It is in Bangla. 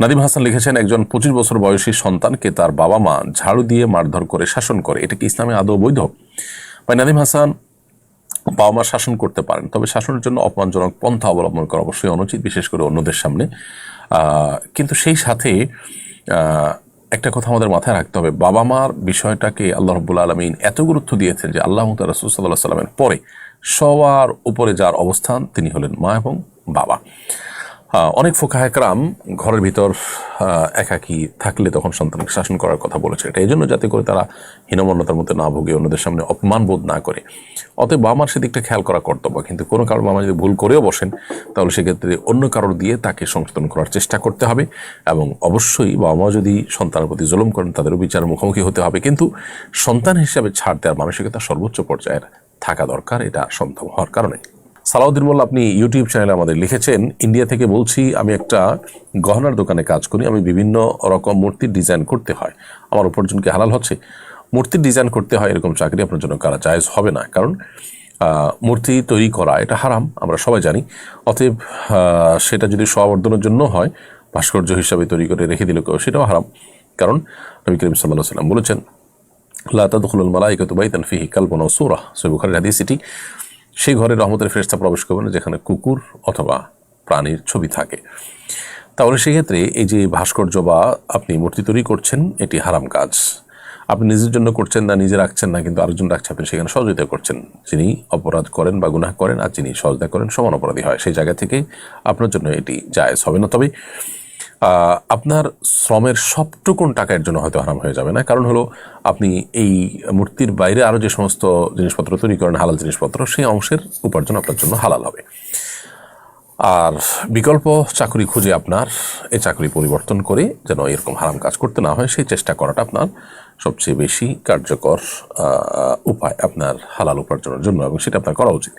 নাদিম হাসান লিখেছেন, একজন পঁচিশ বছর বয়সী সন্তানকে তার বাবা মা ঝাড়ু দিয়ে মারধর করে শাসন করে। এটা কি ইসলামে আদৌ বৈধ? ভাই, নাদিম হাসান, বাবা মা শাসন করতে পারেন, তবে শাসনের জন্য অপমানজনক পন্থা অবলম্বন করা অবশ্যই অনুচিত, বিশেষ করে অন্যদের সামনে। কিন্তু সেই সাথে একটা কথা আমাদের মাথায় রাখতে হবে। বাবা মার বিষয়টাকে আল্লাহ রব্বুল আলমিন এত গুরুত্ব দিয়েছেন যে আল্লাহ রসুল সাল্লাহ সাল্লামের পরে সবার উপরে যার অবস্থান তিনি হলেন মা এবং বাবা। অনেক ফোকা একরাম ঘরের ভিতর একাকী থাকলে তখন সন্তানকে শাসন করার কথা বলেছে। এটা এই জন্য যাতে করে তারা হীনমন্যতার মধ্যে না ভোগে, অন্যদের সামনে অপমান বোধ না করে। অতএব বাবা মার সেদিকটা খেয়াল করা কর্তব্য। কিন্তু কোনো কারণ বাবা যদি ভুল করেও বসেন, তাহলে সেক্ষেত্রে অন্য কারোর দিয়ে তাকে সংশোধন করার চেষ্টা করতে হবে এবং অবশ্যই বাবা মা যদি সন্তানের প্রতি জুলুম করেন, তাদেরও বিচার মুখোমুখি হতে হবে। কিন্তু সন্তান হিসাবে ছাড় দেওয়ার মানসিকতা সর্বোচ্চ পর্যায়ের থাকা দরকার, এটা সম্ভব হওয়ার কারণে। সালাউদ্দিন মোল্লা, আপনি ইউটিউব চ্যানেলে আমাদের লিখেছেন, ইন্ডিয়া থেকে বলছি, আমি একটা গহনার দোকানে কাজ করি, আমি বিভিন্ন রকম মূর্তির ডিজাইন করতে হয়। আমার উপার্জনকে হালাল হচ্ছে। মূর্তির ডিজাইন করতে হয়, এরকম চাকরি আপনার জন্য করা জায়েজ হবে না। কারণ মূর্তি তৈরি করা, এটা হারাম, আমরা সবাই জানি। অতএব সেটা যদি স্ববর্ধনের জন্য হয়, ভাস্কর্য হিসাবে তৈরি করে রেখে দিলে কেউ, সেটাও হারাম। কারণ, নবী করিম সাল্লাহ সাল্লাম বলেছেন, লা তাদখুলুল মালাইকাতু বাইতান ফিহি কালবুন ওয়া সূরা। সহিহ হাদিস এটি। সেই ঘরে রহমতের ফেরেশতা প্রবেশ করবে না যেখানে কুকুর অথবা প্রাণীর ছবি থাকে। তাহলে সেক্ষেত্রে এই যে ভাস্কর্য বা আপনি মূর্তি তৈরি করছেন, এটি হারাম কাজ। আপনি নিজের জন্য করছেন না, নিজে রাখছেন না, কিন্তু আরেকজন রাখছে, আপনি সেখানে সহযোগিতা করছেন। যিনি অপরাধ করেন বা গুনাহ করেন আর যিনি সহযোগিতা করেন, সমান অপরাধী হয়। সেই জায়গা থেকে আপনার জন্য এটি জায়জ হবে না। তবে আপনার শ্রমের সবটুকুন টাকার জন্য হয়তো হারাম হয়ে যাবে না। কারণ হলো, আপনি এই মূর্তির বাইরে আরও যে সমস্ত জিনিসপত্র তৈরি করেন, হালাল জিনিসপত্র, সেই অংশের উপার্জন আপনার জন্য হালাল হবে। আর বিকল্প চাকরি খুঁজে আপনার এই চাকরি পরিবর্তন করে যেন এরকম হারাম কাজ করতে না হয়, সেই চেষ্টা করাটা আপনার সবচেয়ে বেশি কার্যকর উপায় আপনার হালাল উপার্জনের জন্য এবং সেটা আপনার করা উচিত।